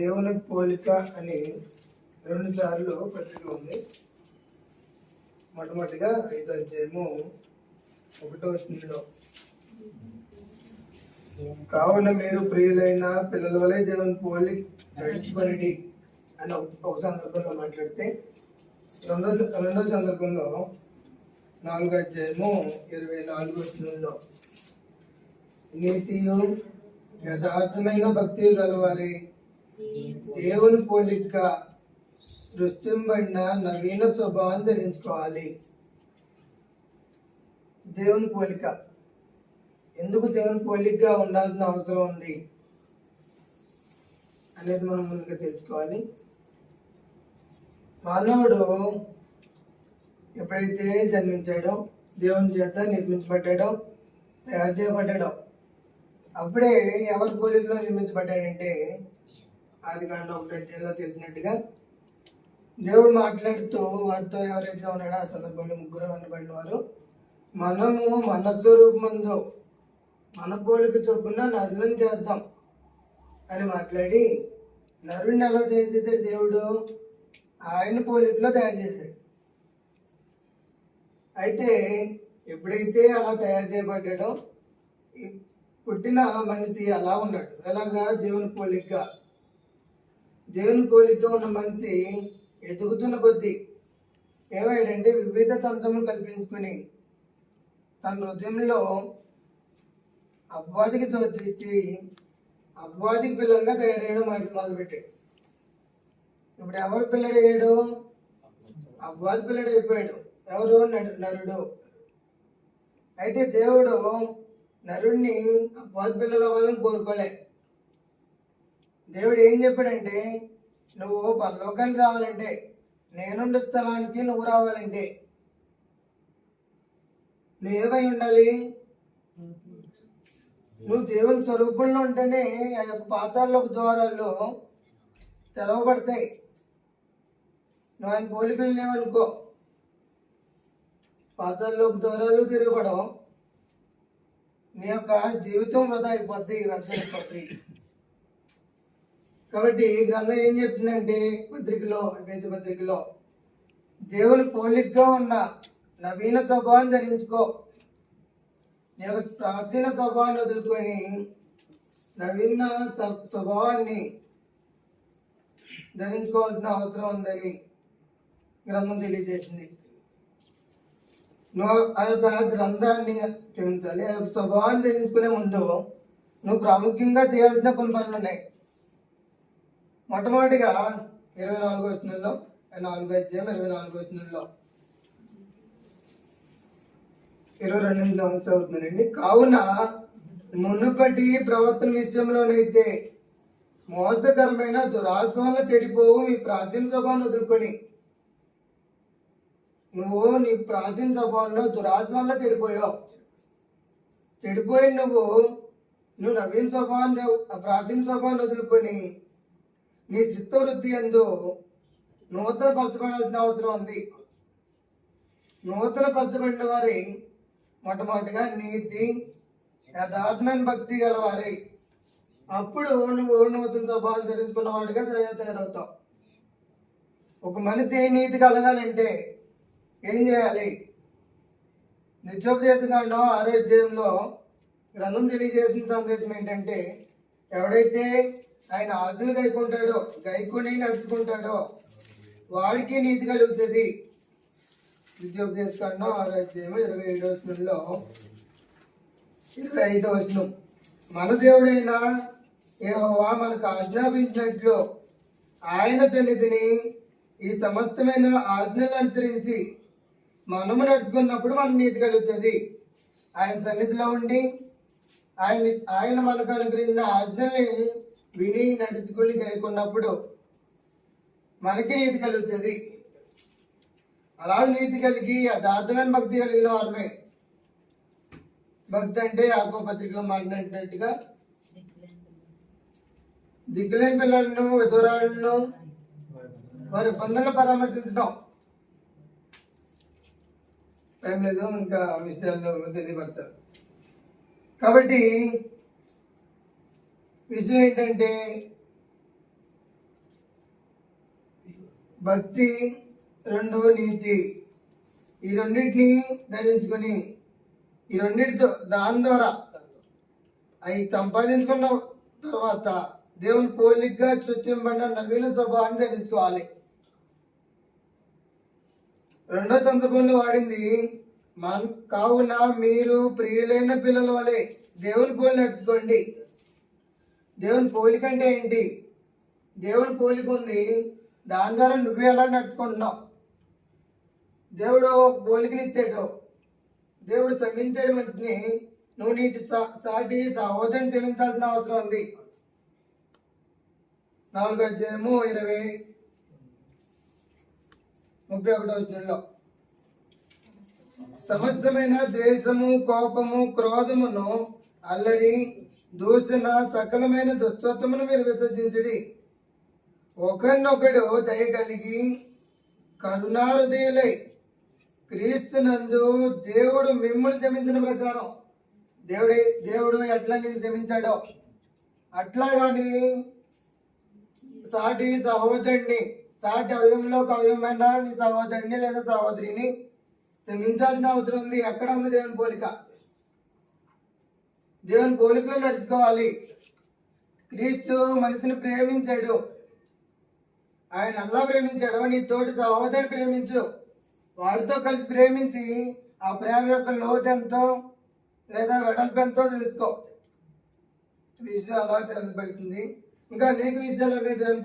దేవుని పోలిక అని రెండు సార్లు పత్రిక ఉంది. మొట్టమొదటిగా ఐదో అధ్యాయము ఒకటో వచనంలో. కావున మీరు ప్రియులైన పిల్లల వలె దేవుని పోలి నడుచుకొనిటి అని ఒక- సందర్భంలో మాట్లాడితే రెండో రెండో సందర్భంలో నాలుగో అధ్యాయము ఇరవై నాలుగు వచనంలో నీతియు యథార్థమైన భక్తి గలవారి దేవుని పోలికగా సృష్టింబడిన నవీన స్వభావం ధరించుకోవాలి. దేవుని పోలిక. ఎందుకు దేవుని పోలికగా ఉండాల్సిన అవసరం ఉంది అనేది మనం ముందుగా తెలుసుకోవాలి. మానవుడు ఎప్పుడైతే జన్మించాడో దేవుని చేత నిర్మించబడ్డాడో తయారు చేయబడ్డాడో అప్పుడే ఎవరి పోలికలో నిర్మించబడ్డాడంటే ఆది కాండ ఒకటి అధ్యాయంలో తెలిసినట్టుగా దేవుడు మాట్లాడుతూ వారితో ఎవరైతే ఉన్నాడో ఆ సందర్భంలో ముగ్గురు అనబడిన వారు మనము మన స్వరూపమందు మన పోలిక చొప్పున నరులను చేద్దాం అని మాట్లాడి నరుడిని ఎలా తయారు చేశాడు దేవుడు? ఆయన పోలికలో తయారు చేశాడు అయితే ఎప్పుడైతే అలా తయారు చేయబడ్డాడో పుట్టిన మనిషి అలా ఉన్నాడు? ఎలాగా? దేవుని పోలికగా. దేవుని పోలితో ఉన్న మనిషి ఎదుగుతున్న కొద్దీ ఏమైందంటే వివిధ తంత్రములు కల్పించుకుని తన హృదయంలో అబ్బాదికి చోతిచ్చి అబ్బాదికి పిల్లలుగా తయారయ్యడం మొదలు మొదలుపెట్టాడు. ఇప్పుడు ఎవరు పిల్లడయ్యాడు? అబ్బాది పిల్లడు అయిపోయాడు ఎవరు నరుడు. అయితే దేవుడు నరుడిని అబ్బాది పిల్లలు అవ్వాలని కోరుకోలే. దేవుడు ఏం చెప్పాడంటే నువ్వు పరలోకానికి రావాలంటే నేనుండే స్థలానికి నువ్వు రావాలంటే నువ్వేమై ఉండాలి? నువ్వు దేవుని స్వరూపంలో ఉంటేనే ఆ యొక్క పాతాల్లో ద్వారాల్లో తెరవబడతాయి. నువ్వు ఆయన పోలికలు లేవనుకో పాతాల్లోక ద్వారాలు తిరగబడవు నీ యొక్క జీవితం వృధా అయిపోద్ది వ్యర్థం అయిపోద్ది. కాబట్టి ఈ గ్రంథం ఏం చెప్తుందంటే పత్రికలో పేజ పత్రికలో దేవుని పోలికగా ఉన్న నవీన స్వభావం ధరించుకో. నేను యొక్క ప్రాచీన స్వభావాన్ని వదులుకొని నవీన స్వభావాన్ని ధరించుకోవాల్సిన అవసరం ఉందని గ్రంథం తెలియజేసింది. నువ్వు ఆ యొక్క గ్రంథాన్ని క్షమించాలి ఆ యొక్క స్వభావాన్ని ధరించుకునే ముందు నువ్వు ప్రాముఖ్యంగా చేయాల్సిన కొన్ని పనులు ఉన్నాయి. మొట్టమొదటిగా ఇరవై నాలుగో వచనంలో నాలుగు అధ్యాయం ఇరవై నాలుగో వచనంలో ఇరవై రెండు నుంచి కావున మునుపటి ప్రవర్తన విషయంలోనైతే మోసకరమైన దురాశ వల్ల చెడిపోవు మీ ప్రాచీన స్వభావం వదులుకొని. నువ్వు నీ ప్రాచీన స్వభావంలో దురాశ చెడిపోయావు. చెడిపోయి నువ్వు నువ్వు నవీన స్వభావం ఆ ప్రాచీన స్వభావం వదులుకొని నీ చిత్తవృత్తి ఎందు నూతన పరచబడాల్సిన అవసరం ఉంది. నూతన పరచబడిన వారి మొట్టమొదటిగా నీతి యథార్థమైన భక్తి గలవారి. అప్పుడు నువ్వు నూతన స్వభావం ధరించుకున్న వాడిగా తయారవుతావు. ఒక మనిషి నీతి కలగాలంటే ఏం చేయాలి? నిత్యోపదేశకాండం ఆరోగ్యంలో గ్రంథం తెలియజేసిన సందేశం ఏంటంటే ఎవడైతే ఆయన ఆజ్ఞలు గైకుంటాడో గైకొని నడుచుకుంటాడో వాడికి నీతి కలుగుతుంది. నిత్యోపదేశకాండం ఆరోగ్యం ఇరవై ఏడో వచనంలో ఇరవై ఐదో వచనం. మన దేవుడైన ఏహోవా మనకు ఆజ్ఞాపించినట్లు ఆయన సన్నిధిని ఈ సమస్తమైన ఆజ్ఞలు అనుసరించి మనము నడుచుకున్నప్పుడు మనకు నీతి కలుగుతుంది. ఆయన సన్నిధిలో ఉండి ఆయన ఆయన మనకు అనుగ్రహించిన ఆజ్ఞల్ని విని నడుచుకుని గైకున్నప్పుడు మనకి నీతి కలుగుతుంది. అలా నీతి కలిగి యథార్థమైన భక్తి కలిగిన వారమే. భక్తి అంటే ఆకో పత్రికలో మాట్లాడినట్టుగా దిక్కులేని పిల్లలను విధురాలను వారి పొందలు పరామర్శించడం టైం లేదు ఇంకా విషయాలు తెలియపరచాలి. కాబట్టి విషయం ఏంటంటే భక్తి రెండు నీతి. ఈ రెండింటిని ధరించుకొని ఈ రెండింటితో దాని ద్వారా అవి సంపాదించుకున్న తర్వాత దేవుని పోలిగ్గా సృష్టింపడిన నవీన స్వభావాన్ని ధరించుకోవాలి. రెండో సందర్భంలో వాడింది మన్ కావున మీరు ప్రియులైన పిల్లల వలె దేవుని పోలి నడుచుకోండి దేవుని పోలిక అంటే ఏంటి? దేవుని పోలిక ఉంది. దాని ద్వారా నువ్వు ఎలా నడుచుకుంటున్నావు? దేవుడు పోలికలు ఇచ్చాడు. దేవుడు క్షమించాడు వెంటనే నువ్వు నీటి సా- సాటి సహోదరుని క్షమించాల్సిన అవసరం ఉంది. నాలుగు అధ్యాయము ఇరవై ముప్పై ఒకటో వచ్చినలో సమస్తమైన ద్వేషము కోపము క్రోధమును అల్లరి దూషణ సకలమైన దుస్తత్వమును మీరు విసర్జించుడి. ఒకరినొకడు దయ కలిగి కరుణాహృదయులై క్రీస్తునందు దేవుడు మిమ్మల్ని క్షమించిన ప్రకారం దేవుడి దేవుడు ఎట్లా నేను క్షమించాడో అట్లా కానీ సాటి సహోదరుడిని సాటి అవయంలో ఒక అవయమైన నీ సహోదరుడిని లేదా సహోదరిని క్షమించాల్సిన అవసరం ఉంది. ఎక్కడ ఉంది దేవుని పోలిక? దేవుని పోలికలో నడుచుకోవాలి. క్రీస్తు మనిషిని ప్రేమించాడు. ఆయన ఎలా ప్రేమించాడు. నీ తోటి సహోదరుని ప్రేమించు. వాడితో కలిసి ప్రేమించి ఆ ప్రేమ యొక్క లోతు ఎంతో లేదా వెడల్పు ఎంతో తెలుసుకో. విషయం అలా తెలుపడుతుంది ఇంకా నీకు విషయాలు దేవుని